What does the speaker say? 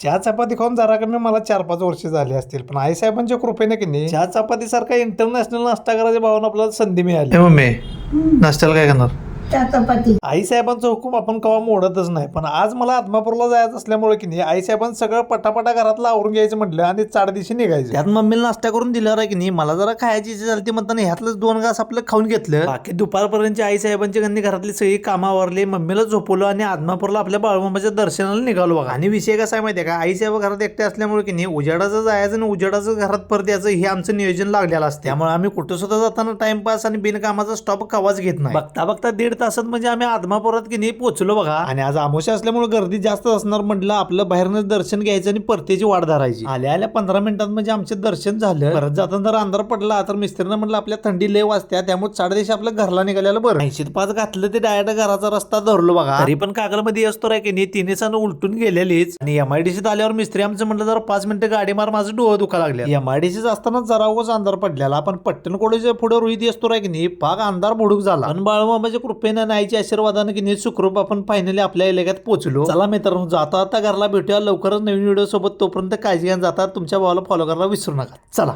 चहा चपाती खाऊन जरा कमी मला चार पाच वर्ष झाली असतील. पण आई साहेबांच्या कृपेने की नाही चहा चपाती सारखा इंटरनॅशनल नाश्ता करायच्या भावना आपल्याला संधी मिळाली. मम्मी नाश्त्याला काय करणार चपाती. आई साहेबांचा हुकूम आपण कवा मोडतच नाही पण आज मला आत्मापूरला जायचं असल्यामुळे की नाही आई साहेबांनी सगळं पटापटा घरातलं आवरून घ्यायचं म्हटलं आणि चार दिवशी निघायचं. त्यात मम्मीला नाश्ता करून दिल्यावर आहे की नाही मला जरा खायची इच्छा झाली म्हणताना ह्यातलंच दोन घास आपलं खाऊन घेतलं. बाकी दुपारपर्यंत आई साहेबांची गंदी घरातली सगळी कामं आवरली मम्मीला झोपवलं आणि आदमापूरला आपल्या बाळमामाच्या दर्शनाला निघालो बघा. आणि विषय कसा आहे माहितीये का? आई साहेब घरात एकटे असल्यामुळे की नाही उजेडाचं जायचं आणि उजेडाचं घरात परत यायचं हे आमचं नियोजन लागलेलं असतं. त्यामुळे आम्ही कुठं सुद्धा जाताना टाइमपास आणि बिनकामाचा स्टॉप कवाच घेत नाही. बघता बघता दीड तासात म्हणजे आम्ही आदमापुरात की नाही पोहोचलो बघा. आणि आज आमोशा असल्यामुळे गर्दी जास्त असणार म्हटलं आपलं बाहेरनच दर्शन घ्यायचं आणि परतीची वाट धरायची. आल्या आल्या पंधरा मिनिटात म्हणजे आमचे दर्शन झालं. परत जाताना जर अंधार पडला तर मिस्त्रीनं म्हटलं आपल्या थंडी लय वाजत्या त्यामुळे साडेदेश आपल्या घरला निघालेलं बरं. ऐंशीत पाच घातलं ते डायरेक्ट घराचा रस्ता धरलो बघा. तरी पण कागलमध्ये असतो रे की नाही तिने सण उलटून गेलेलीच. आणि एमआयडीसीत आल्यावर मिस्त्री आमचं म्हटलं जर पाच मिनिटं गाडी मार माझं डोळं दुखा लागले एमआयडीसीत असताना जरा उगाच अंधार पडलेला पण पट्टण कॉलेजच्या पुढे रोहित असतो रे की नाही पाक अंधार बुडूक झाला. पण बाळमामाच्या कृपेने आणि आईच्या आशीर्वादाने की नाही सुखरूप आपण फायनली आपल्या इलाक्यात पोहोचलो. चला मित्रांनो जाता आता घरला भेटूया. लवकरच नवीन व्हिडिओ सोबत तोपर्यंत काळजी घ्या जातात तुमच्या भावाला फॉलो करायला विसरू नका. चला.